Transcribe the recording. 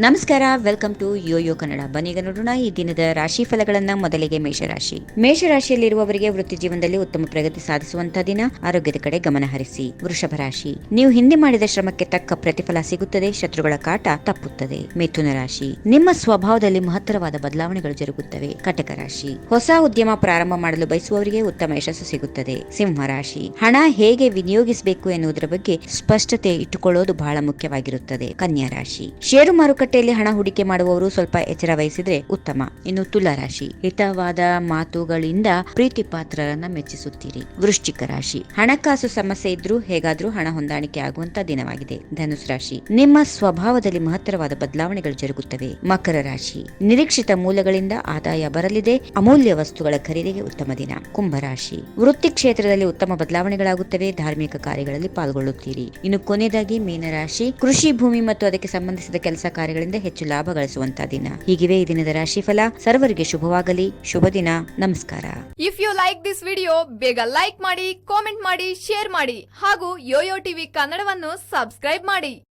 ನಮಸ್ಕಾರ welcome to Yoyo Kannada ಬನ್ನೀಗ ನೋಡೋಣ, ಈ ದಿನದ ರಾಶಿ ಫಲಗಳನ್ನ ಮೊದಲಿಗೆ ಮೇಷರಾಶಿ. ಮೇಷರಾಶಿಯಲ್ಲಿರುವವರಿಗೆ ವೃತ್ತಿ ಜೀವನದಲ್ಲಿ ಉತ್ತಮ ಪ್ರಗತಿ ಸಾಧಿಸುವಂತಹ ದಿನ. ಆರೋಗ್ಯದ ಕಡೆ ಗಮನ ಹರಿಸಿ. ವೃಷಭ ರಾಶಿ. ನೀವು ಹಿಂದೆ ಮಾಡಿದ ಶ್ರಮಕ್ಕೆ ತಕ್ಕ ಪ್ರತಿಫಲ ಸಿಗುತ್ತದೆ, ಶತ್ರುಗಳ ಕಾಟ ತಪ್ಪುತ್ತದೆ. ಮಿಥುನ ರಾಶಿ. ನಿಮ್ಮ ಸ್ವಭಾವದಲ್ಲಿ ಮಹತ್ತರವಾದ ಬದಲಾವಣೆಗಳು ಜರುಗುತ್ತವೆ. ಕಟಕ ರಾಶಿ. ಹೊಸ ಉದ್ಯಮ ಪ್ರಾರಂಭ ಮಾಡಲು ಬಯಸುವವರಿಗೆ ಉತ್ತಮ ಯಶಸ್ಸು ಸಿಗುತ್ತದೆ. ಸಿಂಹ ರಾಶಿ. ಹಣ ಹೇಗೆ ವಿನಿಯೋಗಿಸಬೇಕು ಎನ್ನುವುದರ ಬಗ್ಗೆ ಸ್ಪಷ್ಟತೆ ಇಟ್ಟುಕೊಳ್ಳೋದು ಬಹಳ ಮುಖ್ಯವಾಗಿರುತ್ತದೆ. ಕನ್ಯಾ ರಾಶಿ. ಷೇರು ಮಾರುಕಟ್ಟೆಯಲ್ಲಿ ಹಣ ಹೂಡಿಕೆ ಮಾಡುವವರು ಸ್ವಲ್ಪ ಎಚ್ಚರ ವಹಿಸಿದ್ರೆ ಉತ್ತಮ. ಇನ್ನು ತುಲಾ ರಾಶಿ, ಹಿತವಾದ ಮಾತುಗಳಿಂದ ಪ್ರೀತಿ ಪಾತ್ರರನ್ನ ಮೆಚ್ಚಿಸುತ್ತೀರಿ. ವೃಶ್ಚಿಕ ರಾಶಿ, ಹಣಕಾಸು ಸಮಸ್ಯೆ ಇದ್ರೂ ಹೇಗಾದ್ರೂ ಹಣ ಹೊಂದಾಣಿಕೆ ಆಗುವಂತ ದಿನವಾಗಿದೆ. ಧನುಸ್ ರಾಶಿ, ನಿಮ್ಮ ಸ್ವಭಾವದಲ್ಲಿ ಮಹತ್ತರವಾದ ಬದಲಾವಣೆಗಳು ಜರುಗುತ್ತವೆ. ಮಕರ ರಾಶಿ, ನಿರೀಕ್ಷಿತ ಮೂಲಗಳಿಂದ ಆದಾಯ ಬರಲಿದೆ. ಅಮೂಲ್ಯ ವಸ್ತುಗಳ ಖರೀದಿಗೆ ಉತ್ತಮ ದಿನ. ಕುಂಭರಾಶಿ ವೃತ್ತಿ ಕ್ಷೇತ್ರದಲ್ಲಿ ಉತ್ತಮ ಬದಲಾವಣೆಗಳಾಗುತ್ತವೆ. ಧಾರ್ಮಿಕ ಕಾರ್ಯಗಳಲ್ಲಿ ಪಾಲ್ಗೊಳ್ಳುತ್ತೀರಿ. ಇನ್ನು ಕೊನೆಯದಾಗಿ ಮೀನರಾಶಿ, ಕೃಷಿ, ಭೂಮಿ ಮತ್ತು ಅದಕ್ಕೆ ಸಂಬಂಧಿಸಿದ ಕೆಲಸ ಕಾರ್ಯಗಳಿಂದ ಹೆಚ್ಚು ಲಾಭ ಗಳಿಸುವಂತಹ ದಿನ. ಹೀಗಿವೆ ಈ ದಿನದ ರಾಶಿಫಲ. ಸರ್ವರಿಗೆ ಶುಭವಾಗಲಿ. ಶುಭ ದಿನ. ನಮಸ್ಕಾರ. If you like this video ಬೇಗ ಲೈಕ್ ಮಾಡಿ ಕಾಮೆಂಟ್ ಮಾಡಿ ಶೇರ್ ಮಾಡಿ ಹಾಗೂ ಯೋಯೋ ಟಿವಿ ಕನ್ನಡವನ್ನು ಸಬ್ಸ್ಕ್ರೈಬ್ ಮಾಡಿ.